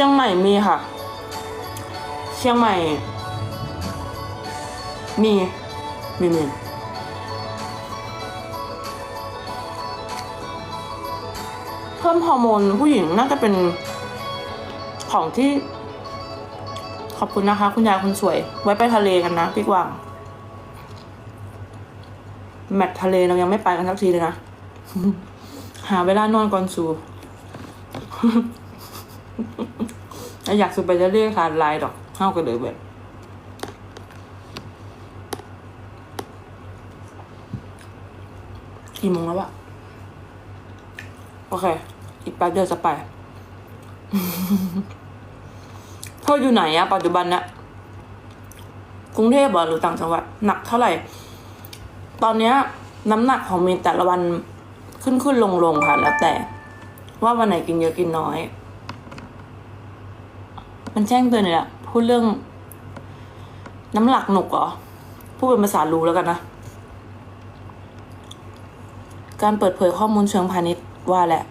ชียงใหม่มีค่ะ เชียงใหม่ มีมีมีเพิ่มฮอร์โมนผู้หญิงน่าจะเป็นของที่ ขอบคุณนะคะ คุณยายคนสวย ไว้ไปทะเลกันนะพี่กวางแมททะเลเรายังไม่ไปกันสักทีเลยนะ หาเวลานอนก่อนสู แล้วอยากสูไปจะเรียกขาดลายดอกเข้ากันเลยแบบกี่โมงแล้วอะโอเค อีกแป๊บเดียวจะไปเธออยู่ไหนอะปัจจุบันเนะกรุงเทพหรือต่างจังหวัด หนักเท่าไหร่ ตอนเนี้ย น้ำหนักของมีนแต่ละวันขึ้นขึ้นลงลงค่ะ แล้วแต่ ว่าวันไหนกินเยอะกินน้อย มันแจ้งเตือนเลยอะพูดเรื่อง น้ำหลักหนุกเหรอ พูดเป็นภาษารู้แล้วกันนะ การเปิดเผยข้อมูลเชิงพาณิชย์ว่าแหละ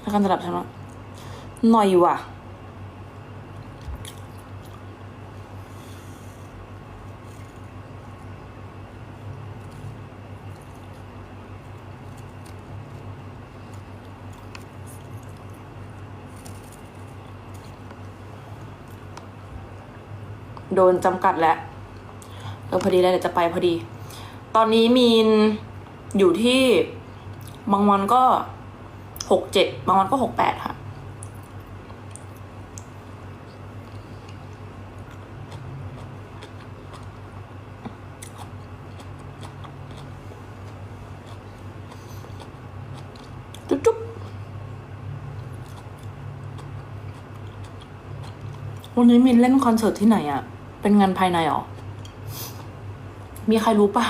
แล้วการสลับใช่ไหมหน่อยว่ะ โดนจำกัดแล้วเออพอดีเลยเดี๋ยวจะไปพอดี ตอนนี้มีนอยู่ที่บางวันก็หกเจ็ดบางวันก็หกแปดค่ะ จุ๊บจุ๊บวันนี้มินเล่นคอนเสิร์ตที่ไหนอะ เป็นงานภายในหรอ มีใครรู้ปะ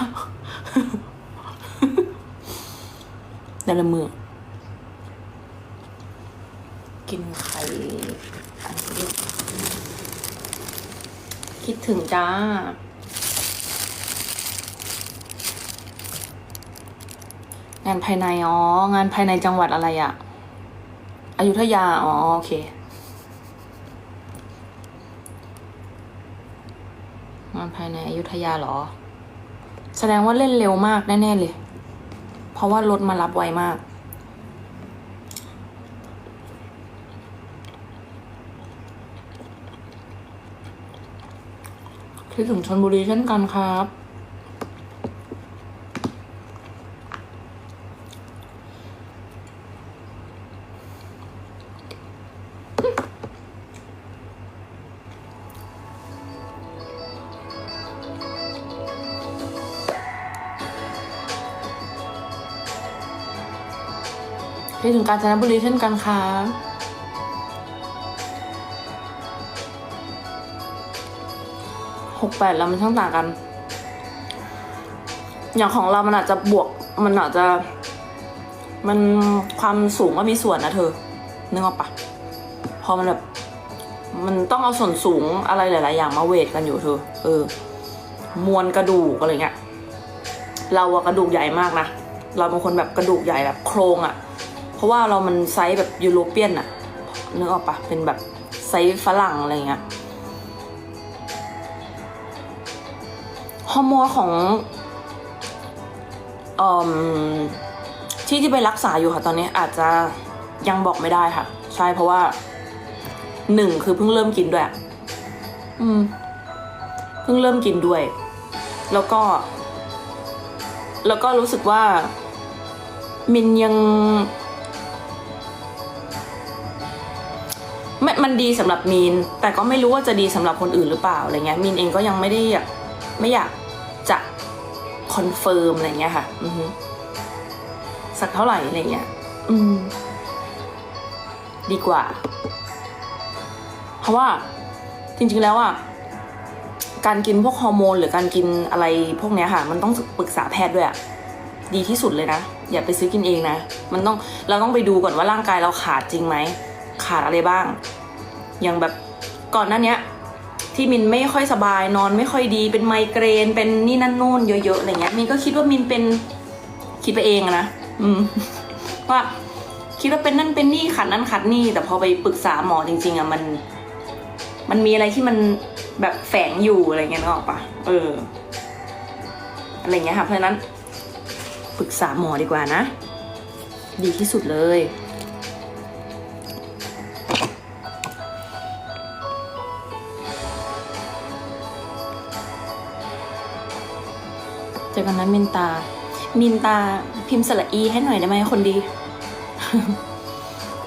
แต่ละมือ กินไข่อันนี้คิดถึงจ้างานภายใน อ๋อ งานภายในจังหวัดอะไรอะอยุธยา อ๋อ โอเค งานภายในอยุธยาเหรอ แสดงว่าเล่นเร็วมากแน่ๆเลย เพราะว่ารถมารับไวมาก คิดถึงชนบุรีเช่นกันครับ คิดถึงกาญจนบุรีเช่นกันค่ะหกแปดแล้วมันช่างต่างกัน อย่างของเรามันอาจจะบวกมันอาจจะ มันความสูงก็มีส่วนนะเธอนึกออกปะพอมันแบบมันต้องเอาส่วนสูงอะไรหลาย ๆ อย่างมาเวทกันอยู่เธอ เออ มวลกระดูกอะไรเงี้ย เราอะกระดูกใหญ่มากนะ เราเป็นคนแบบกระดูกใหญ่แบบโครงอะ ราะว่าเรามันไซส์แบบยูโรเปียนอะนึกออกปะเป็นแบบไซส์ฝรั่งอะไรเงี้ยฮอร์โมนของเอ่อที่ที่ไปรักษาอยู่ค่ะตอนนี้อาจจะยังบอกไม่ได้ค่ะ ใช่เพราะว่าหนึ่งคือเพิ่งเริ่มกินด้วยอะอืมเพิ่งเริ่มกินด้วย แล้วก็ แล้วก็รู้สึกว่ามินยัง ม่มันดีสำหรับมีน แต่ก็ไม่รู้ว่าจะดีสำหรับคนอื่นหรือเปล่าอะไรเงี้ยมีนเองก็ยังไม่ได้อยากไม่อยากจะคอนเฟิร์มอะไรเงี้ยค่ะ อือสักเท่าไหร่อะไรเงี้ยอืม ดีกว่า เพราะว่าจริงๆแล้วอะการกินพวกฮอร์โมนหรือการกินอะไรพวกเนี้ยค่ะ มันต้องปรึกษาแพทย์ด้วยอะดีที่สุดเลยนะ อย่าไปซื้อกินเองนะ มันต้องเราต้องไปดูก่อนว่าร่างกายเราขาดจริงไหม ขาดอะไรบ้าง อย่างแบบก่อนหน้าเนี้ยที่มินไม่ค่อยสบายนอนไม่ค่อยดี เป็นไมเกรน เป็นนี่นั่นนู่นเยอะๆอะไรเงี้ยมินก็คิดว่ามินเป็นคิดไปเองนะอืมว่าคิดว่าเป็นนั่นเป็นนี่ขัดนั่นขัดนี่ แต่พอไปปรึกษาหมอจริง ๆอะมัน มันมีอะไรที่มันแบบแฝงอยู่อะไรเงี้ยนึกออกปะเอออะไรเงี้ยค่ะเพราะนั้นปรึกษาหมอดีกว่านะ ดีที่สุดเลย จอกันนะมินตา มินตาพิมพ์สระอีให้หน่อยได้ไหมคนดี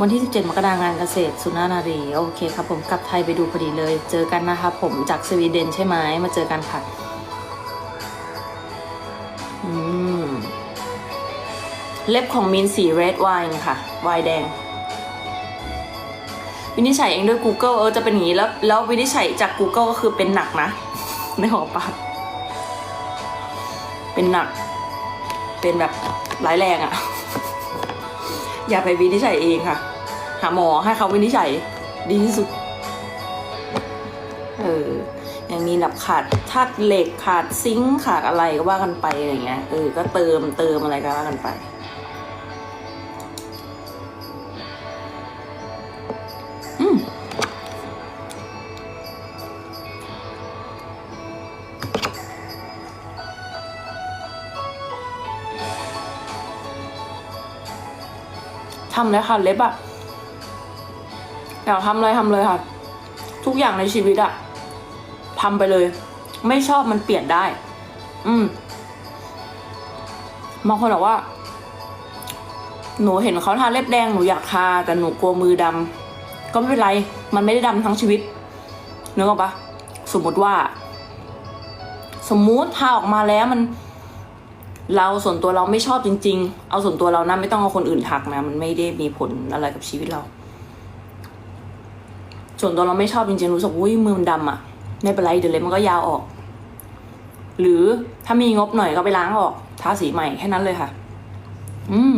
วันที่ 17 มกราคมงานเกษตรสุนานารี โอเคครับผมกลับไทยไปดูพอดีเลย เจอกันนะครับผมจากสวีเดนใช่ไหมมาเจอกันค่ะเล็บของมินสีเรดไวน์ค่ะไวน์แดง วินิจฉัยเองด้วย Google เออจะเป็นอย่างนี้แล้วแล้ววินิจฉัยจาก Google ก็คือเป็นหนักนะไม่หอปะ เป็นหนัก เป็นแบบร้ายแรงอะอย่าไปวินิจฉัยเองค่ะ หาหมอให้เขาวินิจฉัยดีที่สุด เออ อย่างมีแบบขาดธาตุเหล็กขาดซิงค์ขาดอะไรก็ว่ากันไปอะไรเงี้ย เออ ก็เติมเติมอะไรก็ว่ากันไป ทำเลยค่ะเล็บอะอยากทำอะไรทำเลยค่ะ ทุกอย่างในชีวิตอะทำไปเลย ไม่ชอบมันเปลี่ยนได้ อืมบางคนบอกว่า หนูเห็นเขาทาเล็บแดงหนูอยากทาแต่หนูกลัวมือดำก็ไม่เป็นไร มันไม่ได้ดำทั้งชีวิตนึกออกปะสมมติว่า สมมุติทาออกมาแล้วมัน เราส่วนตัวเราไม่ชอบจริง ๆ เอาส่วนตัวเรานะไม่ต้องเอาคนอื่นทักนะ มันไม่ได้มีผลอะไรกับชีวิตเรา ส่วนตัวเราไม่ชอบจริงๆรู้สึกอุ้ยมือมันดำอะ่ะไม่เป็นไรเดี๋ยวเล็บมันก็ยาวออก หรือถ้ามีงบหน่อยก็ไปล้างออกทาสีใหม่แค่นั้นเลยค่ะ อืม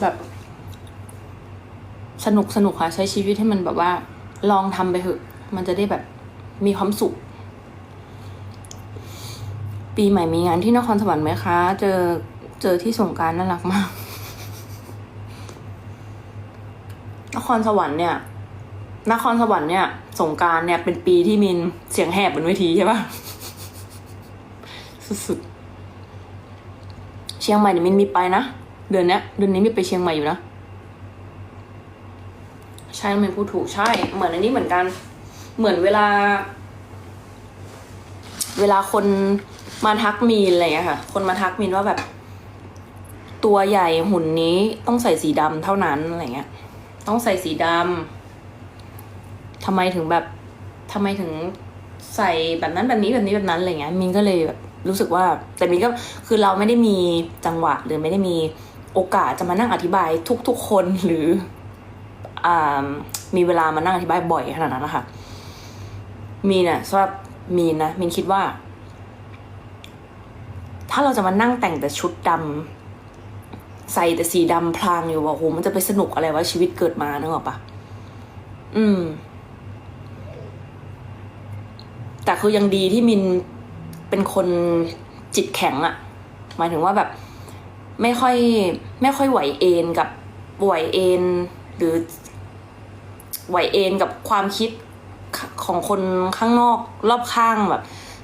แบบ สนุกสนุกค่ะ ใช้ชีวิตให้มันแบบว่า ลองทำไปเถอะ มันจะได้แบบมีความสุข ปีใหม่มีงานที่นครสวรรค์ไหมคะ เจอเจอที่สงการน่ารักมาก นครสวรรค์เนี่ย นครสวรรค์เนี่ยสงการเนี่ยเป็นปีที่มินเสียงแหบบนเวทีใช่ปะสุดๆ เชียงใหม่เนี่ยมินมีไปนะเดือนเนี้ยเดือนนี้มีไปเชียงใหม่อยู่นะ ใช่มินพูดถูกใช่ เหมือนอันนี้เหมือนกัน เหมือนเวลา เวลาคน มาทักมีนอะไรอย่างเงี้ยค่ะ คนมาทักมีนว่าแบบ ตัวใหญ่หุ่นนี้ต้องใส่สีดำเท่านั้นอะไรเงี้ย ต้องใส่สีดำทำไมถึงแบบทำไมถึงใส่แบบนั้นแบบนี้แบบนี้แบบนั้นอะไรเงี้ยมินก็เลยแบบรู้สึกว่า แต่มินก็คือเราไม่ได้มีจังหวะหรือไม่ได้มีโอกาสจะมานั่งอธิบายทุก ๆ คนหรืออมีเวลามานั่งอธิบายบ่อยขนาดนั้นนะคะมีนอะสำหรับมีนนะมินคิดว่า ถ้าเราจะมานั่งแต่งแต่ชุดดำใส่แต่สีดำพลางอยู่ว่าโหมันจะไปสนุกอะไรวะชีวิตเกิดมาเนออปะอืม แต่คือยังดีที่มินเป็นคนจิตแข็งอะหมายถึงว่าแบบ ไม่ค่อย ไม่ค่อยไหวเอนกับไหวเอนหรือไหวเอนกับความคิดของคนข้างนอกรอบข้างแบบ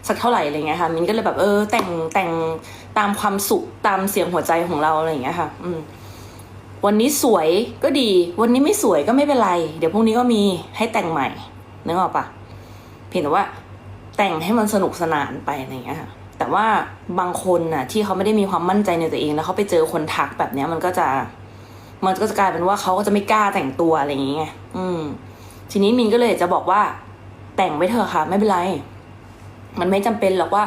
สักเท่าไหร่อะไรเงี้ยค่ะมินก็เลยแบบเออ แต่งแต่งตามความสุขตามเสียงหัวใจของเราอะไรเงี้ยค่ะ อืมวันนี้สวยก็ดี วันนี้ไม่สวยก็ไม่เป็นไร เดี๋ยวพรุ่งนี้ก็มีให้แต่งใหม่นึกออกปะเพียงแต่ว่าแต่งให้มันสนุกสนานไปอะไรเงี้ยค่ะแต่ว่าบางคนน่ะ ที่เขาไม่ได้มีความมั่นใจในตัวเองแล้วเขาไปเจอคนทักแบบเนี้ย มันก็จะ มันก็จะกลายเป็นว่าเขาก็จะไม่กล้าแต่งตัวอะไรอย่างเงี้ยอืม ทีนี้มินก็เลยจะบอกว่า แต่งไว้เถอะค่ะ ไม่เป็นไร มันไม่จำเป็นหรอกว่า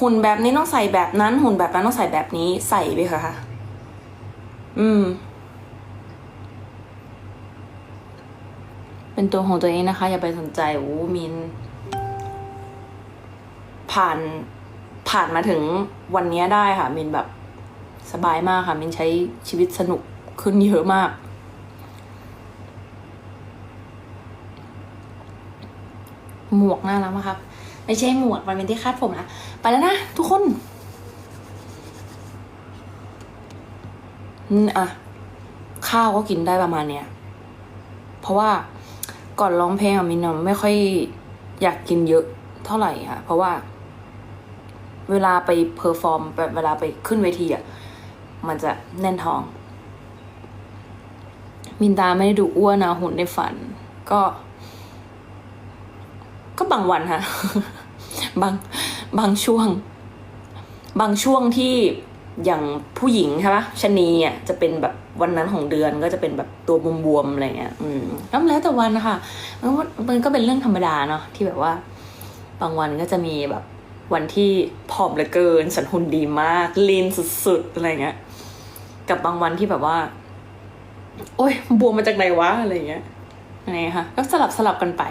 หุ่นแบบนี้ต้องใส่แบบนั้น หุ่นแบบนั้นต้องใส่แบบนี้ใส่ไปค่ะ อืม เป็นตัวของตัวเองนะคะ อย่าไปสนใจโอ้มิน ผ่านผ่านมาถึงวันนี้ได้ค่ะ มินแบบสบายมากค่ะ มินใช้ชีวิตสนุกขึ้นเยอะมากหมวกน่ารักมากครับ ไม่ใช่หมวกมันเป็นที่คาดผมนะไปแล้วนะทุกคนอืมอะข้าวก็กินได้ประมาณเนี้ย เพราะว่าก่อนร้องเพลงอะมินอะไม่ค่อยอยากกินเยอะเท่าไหร่ค่ะ เพราะว่า เวลาไปเพอร์ฟอร์มแบบเวลาไปขึ้นเวทีอะมันจะแน่นท้อง มินตาไม่ได้ดูอ้วนนะหุ่นในฝัน ก็ ก็บางวันค่ะบางบางช่วง บางช่วงที่อย่างผู้หญิงใช่ปะชนีอะจะเป็นแบบวันนั้นของเดือนก็จะเป็นแบบตัวบวมๆอะไรเงี้ย อืมก็แล้วแต่วันนะคะมันก็มันก็เป็นเรื่องธรรมดาเนาะที่แบบว่า บางวันก็จะมีแบบวันที่ผอมเหลือเกินฉันหุ่นดีมากลีนสุดๆอะไรเงี้ย กับบางวันที่แบบว่า โอ๊ยบวมมาจากไหนวะอะไรเงี้ยอะไรเงี้ยค่ะก็สลับสลับกันไป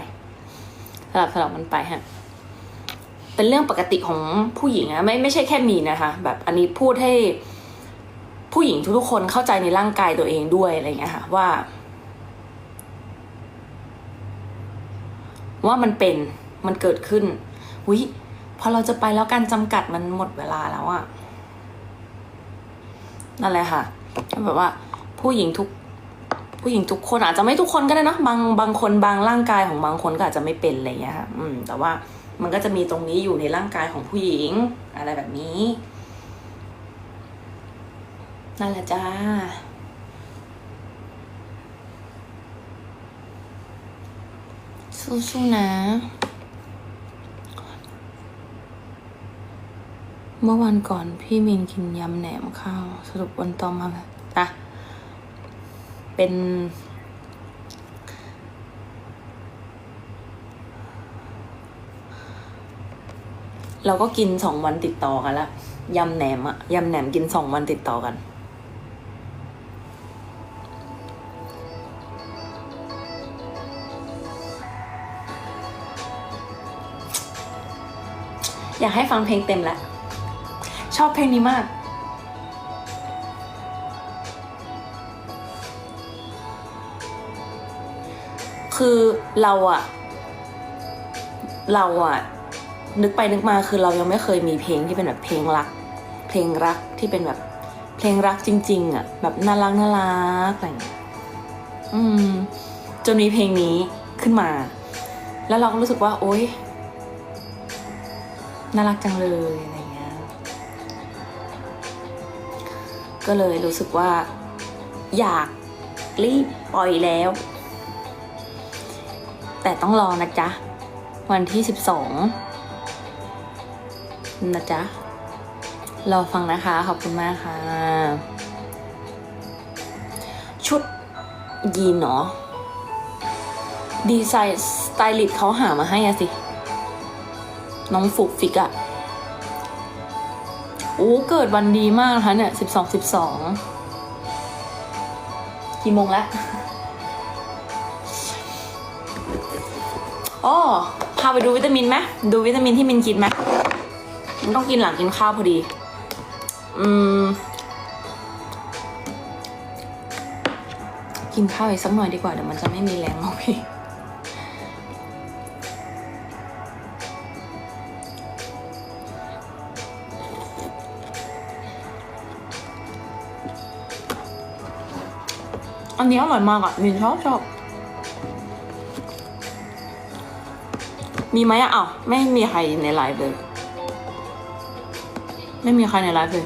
สลับสลับกันไปฮะเป็นเรื่องปกติของผู้หญิงอะไม่ไม่ใช่แค่มีนะคะ แบบอันนี้พูดให้ผู้หญิงทุกๆคนเข้าใจในร่างกายตัวเองด้วยอะไรเงี้ยค่ะว่า ว่ามันเป็นมันเกิดขึ้นวิพอเราจะไปแล้วการจำกัดมันหมดเวลาแล้วอะนั่นแหละค่ะแบบว่า ผู้หญิงทุก ผู้หญิงทุกคนอาจจะไม่ทุกคนก็ได้นะบางบางคนบางร่างกายของบางคนก็อาจจะไม่เป็นอะไรเงี้ยค่ะอืม แต่ว่ามันก็จะมีตรงนี้อยู่ในร่างกายของผู้หญิง อะไรแบบนี้นั่นแหละจ้าสู้ๆนะ เมื่อวันก่อนพี่มินกินยำแหนมข้าว สรุปวันต่อมาอะ เป็น เราก็กินสองวันติดต่อกันละยำแหนมอะยำแหนมกินสองวันติดต่อกันอยากให้ฟังเพลงเต็มแล้ว ชอบเพลงนี้มาก คือเราอะเราอะนึกไปนึกมาคือเรายังไม่เคยมีเพลงที่เป็นแบบเพลงรัก เพลงรักที่เป็นแบบเพลงรักจริง ๆอะแบบน่ารักน่ารักอะไรอย่างเงี้ยอืม จนมีเพลงนี้ขึ้นมา แล้วเราก็รู้สึกว่า โอ๊ยน่ารักจังเลยอะไรเงี้ยก็เลยรู้สึกว่า อยากรีบปล่อยแล้ว แต่ต้องรอนะจ๊ะ วันที่สิบสองนะจ๊ะ รอฟังนะคะ ขอบคุณมากค่ะ ชุดยีนเนาะดีไซน์สไตลิสต์เขาหามาให้อะสิ น้องฟุกฟิกอะโอ้เกิดวันดีมากนะคะเนี่ยสิบสองสิบสองกี่โมงแล้ว อ๋อพาไปดูวิตามินไหมดูวิตามินที่มินกินไหมมันต้องกินหลังกินข้าวพอดี อืม กินข้าวอีกสักหน่อยดีกว่าเดี๋ยวมันจะไม่มีแรงเอาพี่อันนี้อร่อยมากอะมินชอบชอบ มีไหมอะอ้าวไม่มีใครในไลฟ์เลย ไม่มีใครในไลฟ์เลย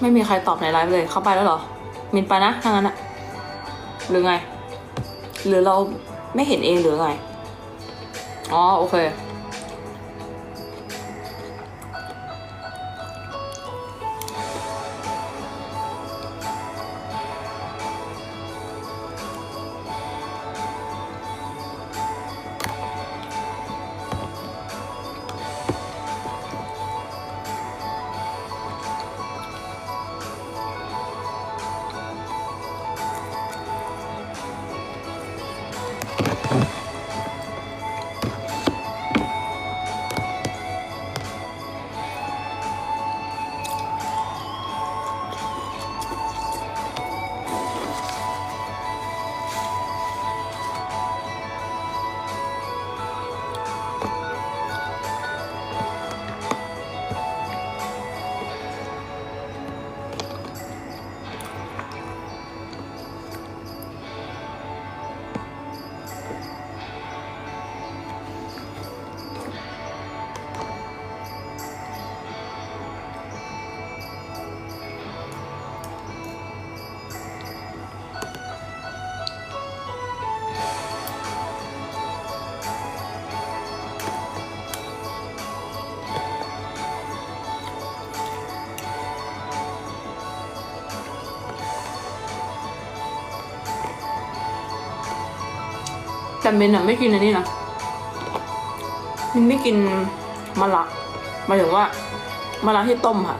ไม่มีใครตอบในไลฟ์เลย เข้าไปแล้วเหรอ มินไปนะทางนั้นอะหรือไง หรือเราไม่เห็นเองหรือไง อ๋อ โอเค แต่เมนอะไม่กินอันนี้นะมินไม่กินมะระหมายถึงว่ามะระที่ต้มค่ะ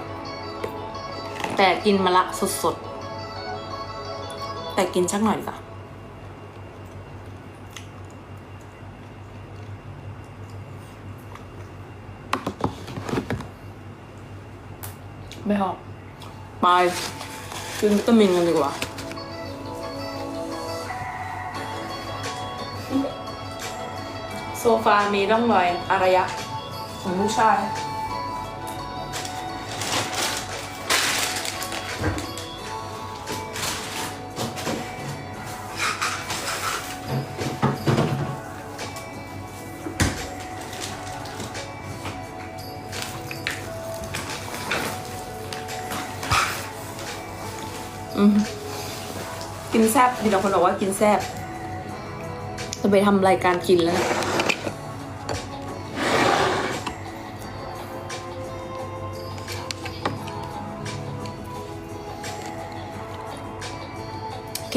แต่กินมะระสดๆ แต่กินสักหน่อยดีกว่าไม่หอกไปกินวิตามินกันดีกว่า โซฟามีร่องรอยอารยะของลูกชายอืมกินแซบมีบางคนบอกว่ากินแซบจะไปทำรายการกินแล้วนะ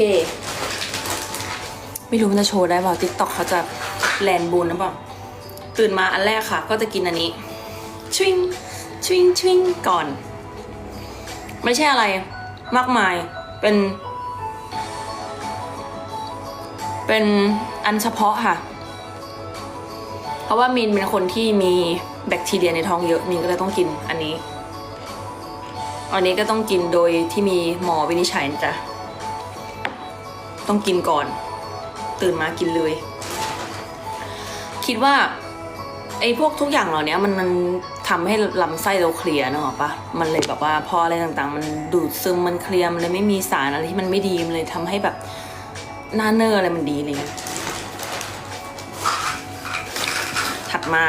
เค ไม่รู้มันจะโชว์ได้เปล่าติ๊กต็อกเขาจะแลนบูนหรือเปล่าตื่นมาอันแรกค่ะ ก็จะกินอันนี้ชวิงชวิงชวิงก่อน ไม่ใช่อะไรมากมายเป็น เป็นอันเฉพาะค่ะ เพราะว่ามินเป็นคนที่มีแบคทีเรียในท้องเยอะมินก็เลยต้องกินอันนี้ อันนี้ก็ต้องกินโดยที่มีหมอวินิจฉัยจ๊ะ ต้องกินก่อน ตื่นมากินเลย คิดว่าไอ้พวกทุกอย่างเหล่านี้มันมันทำให้ลำไส้เราเคลียร์นึกออปะมันเลยแบบว่าพออะไรต่างๆ มันดูดซึมมันเคลียร์มันเลยไม่มีสารอะไรที่มันไม่ดีมันเลยทำให้แบบหน้าเนอร์อะไรมันดีอะไรเงี้ยถัดมา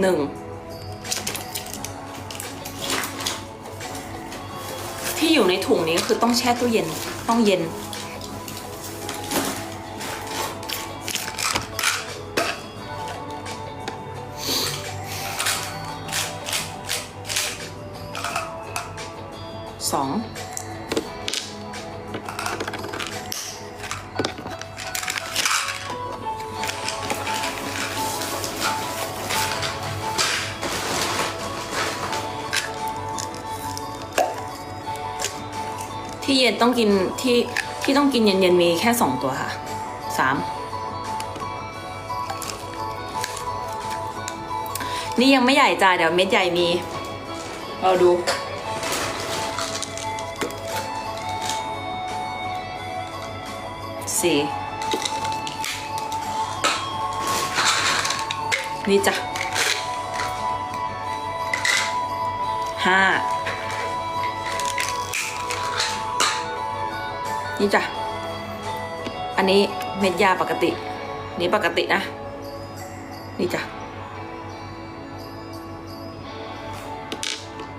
หนึ่ง ที่อยู่ในถุงนี้ก็คือต้องแช่ตู้เย็นต้องเย็น ต้องกินที่ที่ต้องกินเย็นๆมีแค่สองตัวค่ะสามนี่ยังไม่ใหญ่จ้าเดี๋ยวเม็ดใหญ่มี เราดูสี่นี่จ้ะห้า นี่จ้ะ อันนี้เม็ดยาปกติ นี่ปกตินะ นี่จ้ะ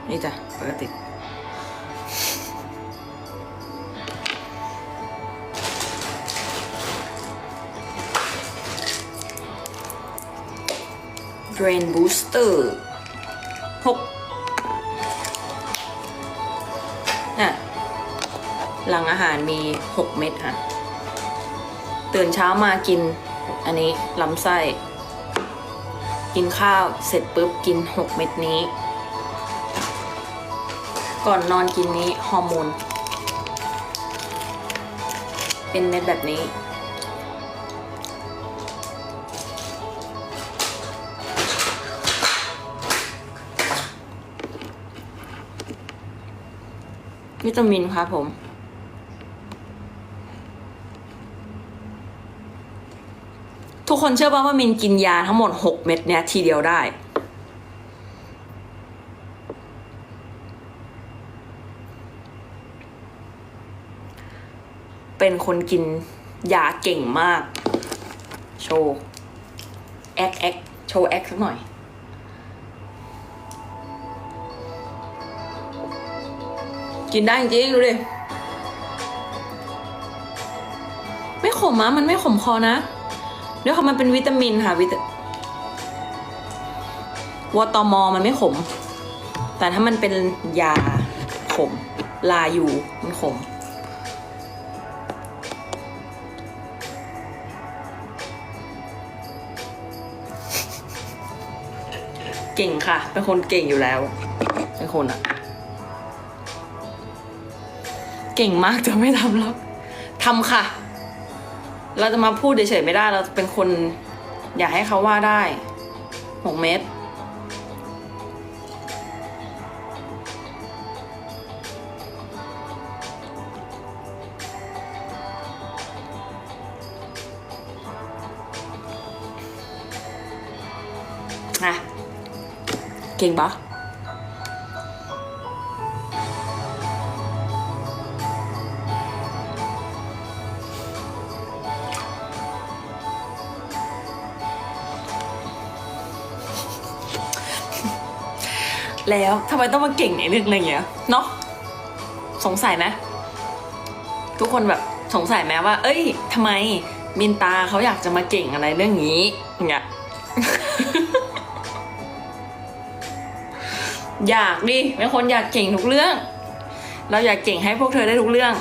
นี่จ้ะ ปกติ Brain Booster ก หลังอาหารมี 6 เม็ดค่ะ ตื่นเช้ามากิน อันนี้ลำไส้ กินข้าวเสร็จปุ๊บกิน 6 เม็ดนี้ ก่อนนอนกินนี้ฮอร์โมน เป็นเม็ดแบบนี้ วิตามินครับผม ทุก คนเชื่อป่ะว่ามินกินยาทั้งหมด 6 เม็ดเนี่ยทีเดียวได้ เป็นคนกินยาเก่งมาก โชว์แอคแอคโชว์แอคสักหน่อยกินได้จริงดูดิ ไม่ขมอะมันไม่ขมคอนะ เดี๋ยค่ะมันเป็นวิตามินค่ะวิตาวอตอมอมันไม่ขม แต่ถ้ามันเป็นยาขม ลาอยู่มันขม เก่งค่ะ เป็นคนเก่งอยู่แล้ว เป็นคนอะเก่งมากจะไม่ทำหรอกทำค่ะ เราจะมาพูดเฉยๆไม่ได้ เราเป็นคนอยากให้เขาว่าได้หกเมตรอะ แล้วทำไมต้องมาเก่งในเรื่องอะไรเงี้ยเนาะสงสัยไหมทุกคนแบบสงสัยไหมว่า เอ้ยทำไมมินตาเขาอยากจะมาเก่งอะไรเรื่องนี้อย่างเงี้ยอยากดิเป็นคนอยากเก่งทุกเรื่อง เราอยากเก่งให้พวกเธอได้ทุกเรื่อง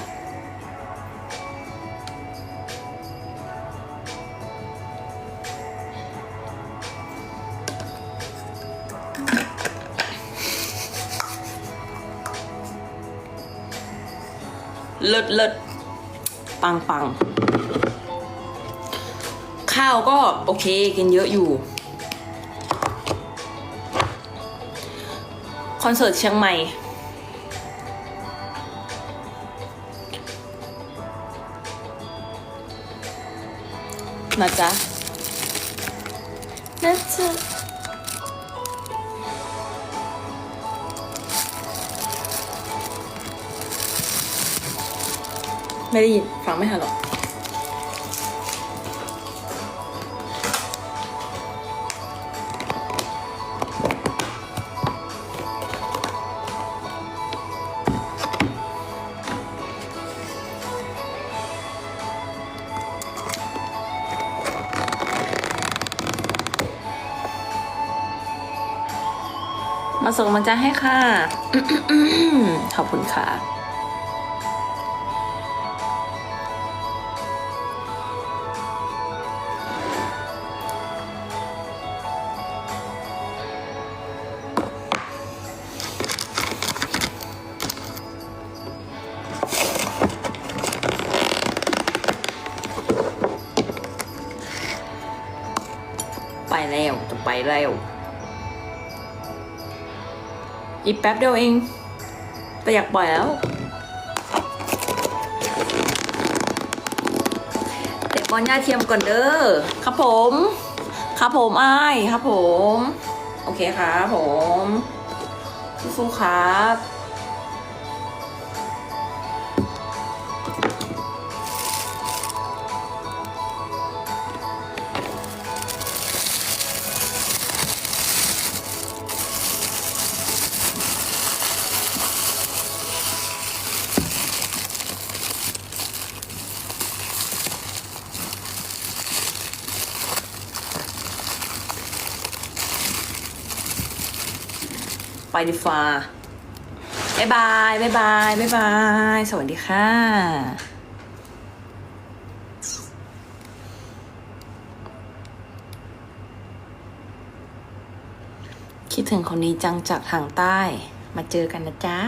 เลิศเลิศปังปังข้าวก็โอเคกินเยอะอยู่ คอนเสิร์ตเชียงใหม่ นะจ๊ะนะจ๊ะ ไม่ได้ยินฟังไม่ทันหรอกมาส่งกำลังใจให้ค่ะ ขอบคุณค่ะ แล้วจะไปแล้ว อีกแป๊บเดียวเอง แต่อยากปล่อยแล้ว เตะบอลหญ้าเทียมก่อนเด้อ ครับผม ครับผมไอ้ครับผม โอเคครับผมสู้ๆครับ ดีฟ้าบ๊ายบายบ๊ายบายบ๊ายบาย สวัสดีค่ะ คิดถึงคนนี้จังจากทางใต้ มาเจอกันนะจ๊ะ